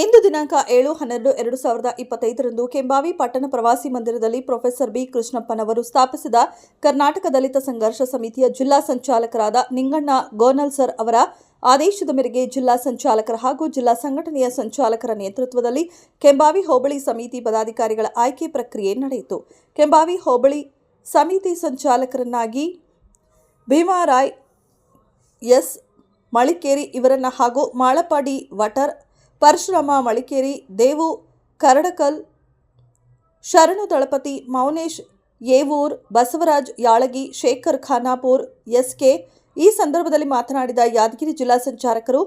ಇಂದು ದಿನಾಂಕ ಏಳು ಹನ್ನೆರಡು ಎರಡು ಸಾವಿರದ ಇಪ್ಪತ್ತೈದರಂದು ಕೆಂಬಾವಿ ಪಟ್ಟಣ ಪ್ರವಾಸಿ ಮಂದಿರದಲ್ಲಿ ಪ್ರೊಫೆಸರ್ ಬಿ ಕೃಷ್ಣಪ್ಪನವರು ಸ್ಥಾಪಿಸಿದ ಕರ್ನಾಟಕ ದಲಿತ ಸಂಘರ್ಷ ಸಮಿತಿಯ ಜಿಲ್ಲಾ ಸಂಚಾಲಕರಾದ ನಿಂಗಣ್ಣ ಗೋನಲ್ ಸರ್ ಅವರ ಆದೇಶದ ಮೇರೆಗೆ ಜಿಲ್ಲಾ ಸಂಚಾಲಕರ ಹಾಗೂ ಜಿಲ್ಲಾ ಸಂಘಟನೆಯ ಸಂಚಾಲಕರ ನೇತೃತ್ವದಲ್ಲಿ ಕೆಂಬಾವಿ ಹೋಬಳಿ ಸಮಿತಿ ಪದಾಧಿಕಾರಿಗಳ ಆಯ್ಕೆ ಪ್ರಕ್ರಿಯೆ ನಡೆಯಿತು. ಕೆಂಬಾವಿ ಹೋಬಳಿ ಸಮಿತಿ ಸಂಚಾಲಕರನ್ನಾಗಿ ಭೀಮಾರಾಯ್ ಎಸ್ ಮಳಿಕೇರಿ ಇವರನ್ನ ಹಾಗೂ ಮಾಳಪಾಡಿ ವಟರ್ ಪರಶುರಾಮ ಮಳಿಕೇರಿ, ದೇವು ಕರಡಕಲ್, ಶರಣು ದಳಪತಿ ಮೌನೇಶ್, ಏವೂರ್, ಬಸವರಾಜ್, ಯಾಳಗಿ, ಶೇಖರ್ ಖಾನಾಪುರ್, ಎಸ್ಕೆ. ಈ ಸಂದರ್ಭದಲ್ಲಿ ಮಾತನಾಡಿದ ಯಾದಗಿರಿ ಜಿಲ್ಲಾ ಸಂಚಾಲಕರು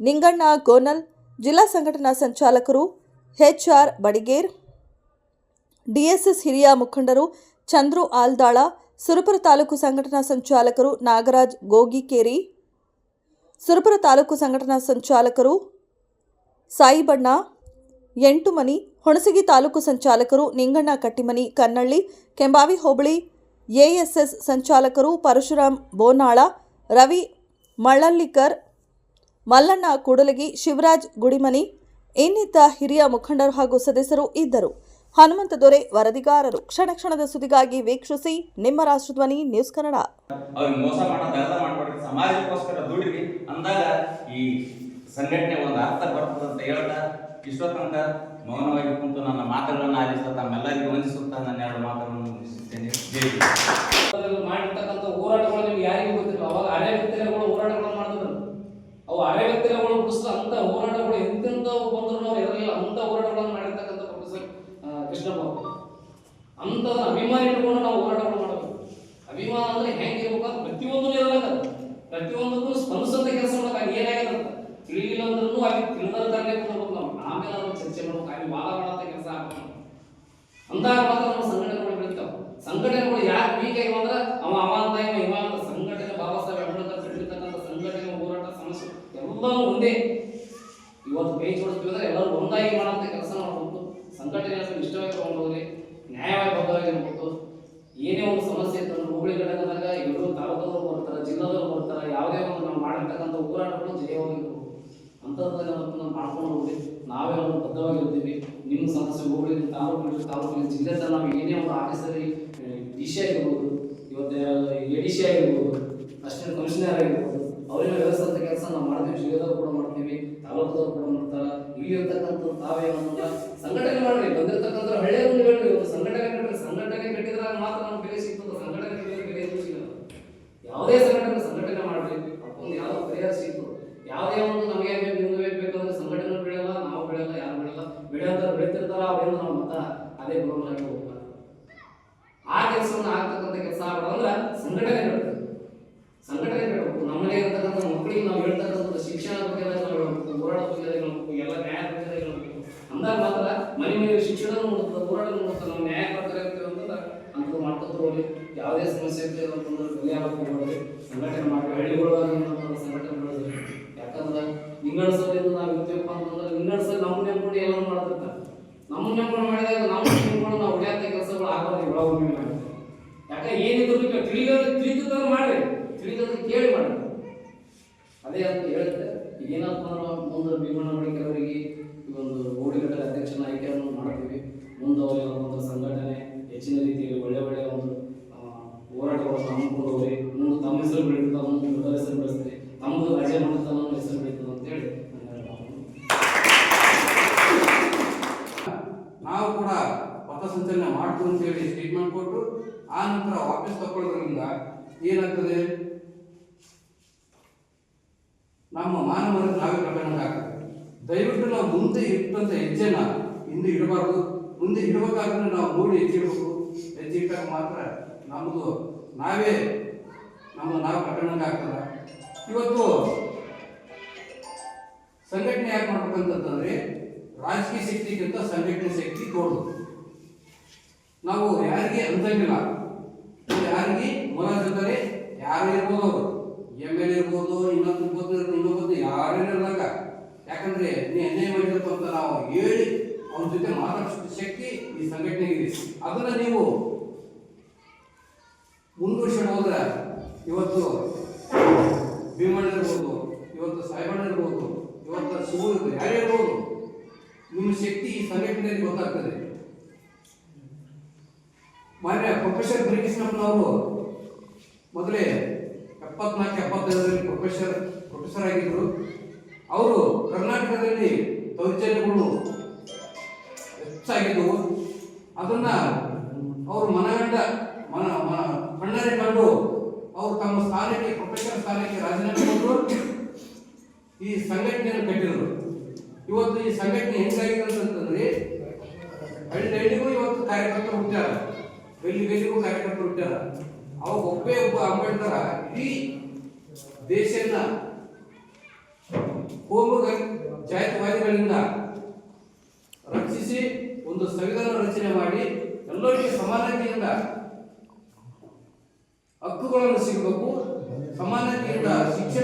ನಿಂಗಣ್ಣ ಗೋನಲ್, ಜಿಲ್ಲಾ ಸಂಘಟನಾ ಸಂಚಾಲಕರು, ಎಚ್ಆರ್ ಬಡಿಗೇರ್, ಡಿಎಸ್ಎಸ್ ಹಿರಿಯ ಮುಖಂಡರು, ಚಂದ್ರು ಆಲ್ದಾಳ, ಸುರಪುರ ತಾಲೂಕು ಸಂಘಟನಾ ಸಂಚಾಲಕರು ನಾಗರಾಜ್ ಗೋಗಿಕೇರಿ, ಸುರಪುರ ತಾಲೂಕು ಸಂಘಟನಾ ಸಂಚಾಲಕರು ಸಾಯಿಬಣ್ಣ, ಎಂಟುಮನಿ, ಹುಣಸಗಿ ತಾಲೂಕು ಸಂಚಾಲಕರು ನಿಂಗಣ್ಣ ಕಟ್ಟಿಮನಿ, ಕನ್ನಳ್ಳಿ, ಕೆಂಬಾವಿ ಹೋಬಳಿ, ಎಎಸ್ಎಸ್ ಸಂಚಾಲಕರು ಪರಶುರಾಮ್ ಬೋನಾಳ, ರವಿ ಮಳ್ಳಲ್ಲಿಕರ್ ಮಲ್ಲಣ್ಣ ಕೂಡಲಗಿ, ಶಿವರಾಜ್ ಗುಡಿಮನಿ, ಇನ್ನಿತ ಹಿರಿಯ ಮುಖಂಡರು ಹಾಗೂ ಸದಸ್ಯರು ಇದ್ದರು. ಹನುಮಂತ ದೊರೆ ವರದಿಗಾರರು. ಕ್ಷಣ ಕ್ಷಣದ ಸುದ್ದಿಗಾಗಿ ವೀಕ್ಷಿಸಿ ನಿಮ್ಮ ರಾಷ್ಟ್ರಧ್ವನಿ, ನ್ಯೂಸ್ ಕನ್ನಡ. ಸಂಘಟನೆ ಒಂದು ಅರ್ಥ ಬರ್ತದೆ ಅಂತ ಹೇಳ್ತಾ ಇಷ್ಟೋ ತನಕ ಮೌನವಾಗಿ ಕುಂತು ನನ್ನ ಮಾತುಗಳನ್ನು ಆಲಿಸ್ತಾ ತಮ್ಮೆಲ್ಲರಿಗೂ ವಂದಿಸುತ್ತಾ ನನ್ನ ಎರಡು ಮಾತುಗಳನ್ನು ಮುಗಿಸುತ್ತೇನೆ. ಮಾಡಿರ್ತಕ್ಕಂಥ ಹೋರಾಟಗಳು ನಿಮ್ಗೆ ಯಾರಿಗೂ ಗೊತ್ತಿಲ್ಲ. ಅವಾಗ ಅರೆ ವ್ಯಕ್ತಿಗಳು ಹೋರಾಟಗಳನ್ನು ಮಾಡಿದ್ರು ಅವು ಅರೆ ವ್ಯಕ್ತಿಗಳು ಅಂತ ಹೋರಾಟಗಳು ಎಂತೆಂಥವು ಬಂದ್ರು ನಾವು ಇರಲಿಲ್ಲ. ಅಂತ ಹೋರಾಟಗಳನ್ನು ಮಾಡಿರ್ತಕ್ಕಂಥ ಪ್ರೊಫೆಸರ್ ಕೃಷ್ಣಪ್ಪ ಅಂತ ಅಭಿಮಾನ ಇಟ್ಕೊಂಡು ನಾವು ಹೋರಾಟಗಳು ಮಾಡಬೇಕು. ಅಭಿಮಾನ ಅಂದ್ರೆ ಹೆಂಗಿರ್ಬೇಕು ಅಂತ ಪ್ರತಿಯೊಂದು ಇರಲ್ಲ ಪ್ರತಿಯೊಂದಕ್ಕೂ ಸ್ಪಂದಿಸಂತ ಕೆಲಸ ಮಾಡಬೇಕು ಅಲ್ಲಿ ಏನಾಗಿದೆ ಅಂತ ತಿಳಿಲಿಲ್ಲ ಅಂದ್ರೂ ತಿಳಿದಾರ್ದಾಗಲೇ ಕೂತ್ಬೇಕು ನಾವು? ಆಮೇಲೆ ಅದನ್ನು ಚರ್ಚೆ ಮಾಡ್ಬೇಕು. ಅಲ್ಲಿ ವಾದ ಮಾಡಂತ ಕೆಲಸ ಆಗ್ಬೇಕು. ಅಂದಾಗ ಮಾತ್ರ ನಮ್ಮ ಸಂಘಟನೆಗಳು ಬೆಳಿತಾವ ಸಂಘಟನೆಗಳು ಯಾಕೆ ವೀಕ್ ಆಗಿವೆ ಅಂದ್ರೆ ಅವ ಅವ ಅಂತ ಸಂಘಟನೆ ಬಾಬಾ ಸಾಹೇಬ್ ಅಂಬೇಡ್ಕರ್ ಕಟ್ಟಿರ್ತಕ್ಕಂಥ ಸಂಘಟನೆ, ಹೋರಾಟ, ಸಮಸ್ಯೆ ಎಲ್ಲವೂ ಒಂದೇ. ಇವತ್ತು ಕೈ ಜೋಡಿಸ್ತೀವಿ ಅಂದ್ರೆ ಎಲ್ಲರೂ ಒಂದಾಗಿ ಮಾಡೋಂಥ ಕೆಲಸ ಮಾಡಬೇಕು ಸಂಘಟನೆ ಇಷ್ಟವಾಗಿ ತಗೊಂಡೋಗ್ರಿ ನ್ಯಾಯವಾಗಿ ಬದ್ಧವಾಗಿರ್ಬೇಕು ಏನೇ ಒಂದು ಸಮಸ್ಯೆ ಇತ್ತು ಹುಬ್ಬಳ್ಳಿ ಘಟಕದಾಗ ಎಲ್ಲರೂ ತಾಲೂಕದವರು ಬರ್ತಾರೆ, ಜಿಲ್ಲಾದವ್ರು ಬರ್ತಾರೆ, ಯಾವುದೇ ಒಂದು ನಾವು ಮಾಡಿರ್ತಕ್ಕಂಥ ಹೋರಾಟಗಳು ಜಯವಾಗಿರ್ಬೇಕು ಅಂಥದ್ದನ್ನ ನಾವು ಮಾಡ್ಕೊಂಡು ಹೋಗ್ರಿ ನಾವೇ ಒಂದು ಬದ್ಧವಾಗಿರ್ತೀವಿ. ನಿಮ್ಮ ಸಮಸ್ಯೆ ಹೋಗ್ಲಿ ತಾಲೂಕು ತಾಲೂಕಿನ ಜಿಲ್ಲೆ ತರ ನಾವು ಏನೇ ಒಂದು ಆಫೀಸಲ್ಲಿ ಡಿ ಸಿ ಆಗಿರ್ಬೋದು, ಇವತ್ತು ಎ ಡಿ ಸಿ ಆಗಿರ್ಬೋದು, ಅಷ್ಟೇ ಕಮಿಷನರ್ ಆಗಿರ್ಬೋದು, ಅವರಿಗೆ ವ್ಯವಸ್ಥೆ ಕೆಲಸ ನಾವು ಮಾಡ್ತೀವಿ. ಜಿಲ್ಲೆದವ್ರು ಕೂಡ ಮಾಡ್ತೀವಿ, ತಾಲೂಕದವ್ರು ಕೂಡ ಮಾಡ್ತಾರೆ. ಇಲ್ಲಿ ಇರ್ತಕ್ಕಂಥ ತಾವೇ ಸಂಘಟನೆ ಮಾಡ್ರಿ ಬಂದಿರತಕ್ಕಂಥ ಹಳ್ಳಿಯ ಹೇಳ್ರಿ ಒಂದು ಸಂಘಟನೆ ಕಟ್ಟಿದ್ರೆ ಸಂಘಟನೆ ಕಟ್ಟಿದ್ರೆ ಮಾತ್ರ ನಮ್ಗೆ ಬೆಲೆ ಸಿಗ್ತದೆ. ಸಂಘಟನೆ ಬೆಲೆ ಸಿಗಲ್ಲ ಯಾವುದೇ ಸಂಘಟನೆ ಸಂಘಟನೆ ಮಾಡ್ರಿ ಅದಕ್ಕೊಂದು ಯಾವ ಪರಿಹಾರ ಸಿಗ್ತದೆ. ಯಾವುದೇ ಒಂದು ನಮಗೆ ಬೇಕು ಅಂದ್ರೆ ಸಂಘಟನೆ ಬೆಳೆಯಲ್ಲ ನಾವು ಬೆಳೆಯಲ್ಲ ಯಾರು ಬೆಳೆಯಲ್ಲ ಬೆಳೆಯಂತ ಬೆಳೀತಿರ್ತಾರ ಅವರಿಂದ ನಾವು ಮತ ಅದೇ ಗುರುಗಳಾಗಿ ಹೋಗ್ತಾರೆ. ಆ ಕೆಲಸವನ್ನು ಆಗ್ತಕ್ಕಂಥ ಕೆಲಸ ಆಗ್ಬೇಕಂದ್ರೆ ಸಂಘಟನೆ ಬೆಳೆದು ಸಂಘಟನೆ ಬೆಳಬೇಕು ನಮ್ಮನೆ ಇರ್ತಕ್ಕಂಥ ಮಕ್ಕಳಿಗೆ ನಾವು ಹೇಳ್ತಕ್ಕಂಥ ಶಿಕ್ಷಣ ಬಗ್ಗೆ ಹೇಳ್ಬೇಕು. ಬಗ್ಗೆ ಹೇಳ್ಬೇಕು ಎಲ್ಲ ನ್ಯಾಯ ಬಗ್ಗೆ ಹೇಳ್ಬೇಕು ಅಂದಾಗ ಮಾತ್ರ ಮನೆ ಮೇಲೆ ಶಿಕ್ಷಣ ನೋಡುತ್ತೆ ಹೋರಾಟ ನೋಡುತ್ತೆ ನಾವು ನ್ಯಾಯ ಪ್ರಕಾರ ಅಂತಂದ್ರೆ ಅಂತ ಮಾಡ್ಕೊತ ಹೋಗ್ಲಿ. ಯಾವುದೇ ಸಮಸ್ಯೆ ಇರ್ತದೆ ಅಂತಂದ್ರೆ ಹೋಗ್ಬೇಡಿ ಸಂಘಟನೆ ಮಾಡಿ ಹಳ್ಳಿಗಳು ಸಂಘಟನೆ ಬೆಳೆದ್ರಿ ಯಾಕಂದ್ರೆ ನಿಂಗಡಿಸೋದ್ರಿಂದ ನಾವು ಇರ್ತೀವಪ್ಪ ಅಂತಂದ್ರೆ ನಿಂಗಡಿಸೋದು ನಮ್ಮ ನೆನ್ಕೊಂಡು ಎಲ್ಲ ಮಾಡ್ತಿರ್ತಾರೆ. ನಮ್ಮ ನೆನ್ಕೊಂಡು ಮಾಡಿದಾಗ ನಮ್ಮ ನೆನ್ಕೊಂಡು ನಾವು ಹೊಡೆಯಂಥ ಕೆಲಸಗಳು ಆಗೋದು ಇವಾಗ ಮಾಡ್ತೀವಿ ಯಾಕೆ ಏನಿದ್ರು ತಿಳಿಯೋದು ತಿಳಿದ್ರೆ ಮಾಡ್ರಿ. ತಿಳಿದದ್ದು ಕೇಳಿ ಮಾಡ್ರಿ. ಅದೇ ಅಂತ ಹೇಳಿದ್ರೆ ಏನಪ್ಪ ಅಂದ್ರೆ ಮುಂದೆ ಭೀಮಣ್ಣ ಬಳಿಕೆ ಅವರಿಗೆ ಈ ಒಂದು ಓಡಿಗಟ್ಟಲೆ ಅಧ್ಯಕ್ಷನ ಆಯ್ಕೆಯನ್ನು ಮಾಡ್ತೀವಿ. ಮುಂದೆ ಅವರಿಗೆ ಒಂದು ಸಂಘಟನೆ ಹೆಚ್ಚಿನ ರೀತಿಯಲ್ಲಿ ಒಳ್ಳೆ ಒಳ್ಳೆಯ ಒಂದು ನಾವು ಕೂಡ ಪಥಸಂಚಲನೆ ಮಾಡ್ತು ಅಂತ ಹೇಳಿ ಸ್ಟೇಟ್ಮೆಂಟ್ ಕೊಟ್ಟು, ಆ ನಂತರ ವಾಪಸ್ ತಗೊಳ್ಳೋದ್ರಿಂದ ಏನಾಗ್ತದೆ? ನಮ್ಮ ಮಾನವರ ನಾವೇ ಪ್ರಕರಣ ದಯವಿಟ್ಟು ನಾವು ಮುಂದೆ ಇಟ್ಟಂತ ಹೆಜ್ಜೆನ ಹಿಂದೆ ಇಡಬಾರ್ದು. ಮುಂದೆ ಇಡಬೇಕಾದ್ರೆ ನಾವು ಮೂಡಿ ಹೆಜ್ಜೆ ಇಡಬೇಕು ಹೆಜ್ಜೆ ಮಾತ್ರ ನಮ್ಮದು ನಾವೇ ನಮ್ಮ ನಾವು ಆಗ್ತದ. ಇವತ್ತು ಸಂಘಟನೆ ಯಾಕೆ ಮಾಡ್ಬೇಕಂತಂದ್ರೆ ರಾಜಕೀಯ ಶಕ್ತಿಗಿಂತ ಸಂಘಟನೆ ಶಕ್ತಿ ದೊಡ್ಡದು ನಾವು ಯಾರಿಗೆ ಅಂತಂಗಿಲ್ಲ ಯಾರಿಗೆ ಜೊತೆ ಯಾರು ಇರ್ಬೋದು ಅವರು? ಎಂ ಎಲ್ ಇರ್ಬೋದು, ಇನ್ನೊಂದು ಇನ್ನೊಬ್ಬರು ಯಾರೇ ಇರಲಾಗ ಯಾಕಂದ್ರೆ ನೀ ಅನ್ಯಾಯ ಮಾಡಿರಪ್ಪ ಅಂತ ನಾವು ಹೇಳಿ ಅವ್ರ ಜೊತೆ ಮಾತಾಡೋಷ್ಟು ಶಕ್ತಿ ಈ ಸಂಘಟನೆಗೆ ಇದೆ ಅದನ್ನ ನೀವು ಮುಂದುವರ್ಸ್ಕೊಂಡು ಹೋದ್ರೆ ಇವತ್ತು ಭೀಮಣ್ಣ ಇರ್ಬೋದು, ಇವತ್ತು ಸಾಯಿಬಣ್ಣ ಇರ್ಬೋದು, ಇವತ್ತು ಶಿವ ಯಾರೇ ಇರ್ಬೋದು ನಿಮ್ಮ ಶಕ್ತಿ ಈ ಸಂಘಟನೆಯಲ್ಲಿ ಗೊತ್ತಾಗ್ತದೆ. ಮಾನ್ಯ ಪ್ರೊಫೆಸರ್ ಬರಿಕೃಷ್ಣಪ್ಪನವರು ಮೊದಲೇ ಎಪ್ಪತ್ನಾಲ್ಕು, ಎಪ್ಪತ್ತೈದರಲ್ಲಿ ಪ್ರೊಫೆಸರ್ ಪ್ರೊಫೆಸರ್ ಆಗಿದ್ದರು. ಅವರು ಕರ್ನಾಟಕದಲ್ಲಿ ದೌರ್ಜನ್ಯಗಳು ಹೆಚ್ಚಾಗಿದ್ದವು. ಅದನ್ನ ಅವರು ಮನಗಂಡ, ಮನ ಮನ, ಕಣ್ಣರೆ ಕಂಡು ಅವರು ತಮ್ಮ ಸ್ಥಾನಕ್ಕೆ ಪ್ರೊಫೆಸರ್ ಸ್ಥಾನಕ್ಕೆ ರಾಜೀನಾಮೆ ಕೊಟ್ಟರು ಈ ಸಂಘಟನೆಯನ್ನು ಕಟ್ಟಿದರು. ಇವತ್ತು ಈ ಸಂಘಟನೆ ಹೆಂಗಾಗಿದೆ ಅಂತಂದ್ರೆ ಹಳ್ಳಿ ಹಳ್ಳಿಗೂ ಇವತ್ತು ಕಾರ್ಯಕರ್ತರು ಹುಟ್ಟಾರ ಬೆಲ್ಲಿ ಬೆಲ್ಲಿಗೂ ಕಾರ್ಯಕರ್ತರು ಹುಟ್ಟಾರ ಅವಾಗ ಒಬ್ಬೇ ಒಬ್ಬ ಅಂಬೇಡ್ಕರ ಇಡೀ ದೇಶನ್ನ ಕೋಮು ಜಾತಿವಾದಿಗಳಿಂದ ರಕ್ಷಿಸಿ ಒಂದು ಸಂವಿಧಾನ ರಚನೆ ಮಾಡಿ ಎಲ್ಲರಿಗೂ ಸಮಾನತೆಯಿಂದ ಹಕ್ಕುಗಳನ್ನು ಸಿಗಬೇಕು ಸಮಾನ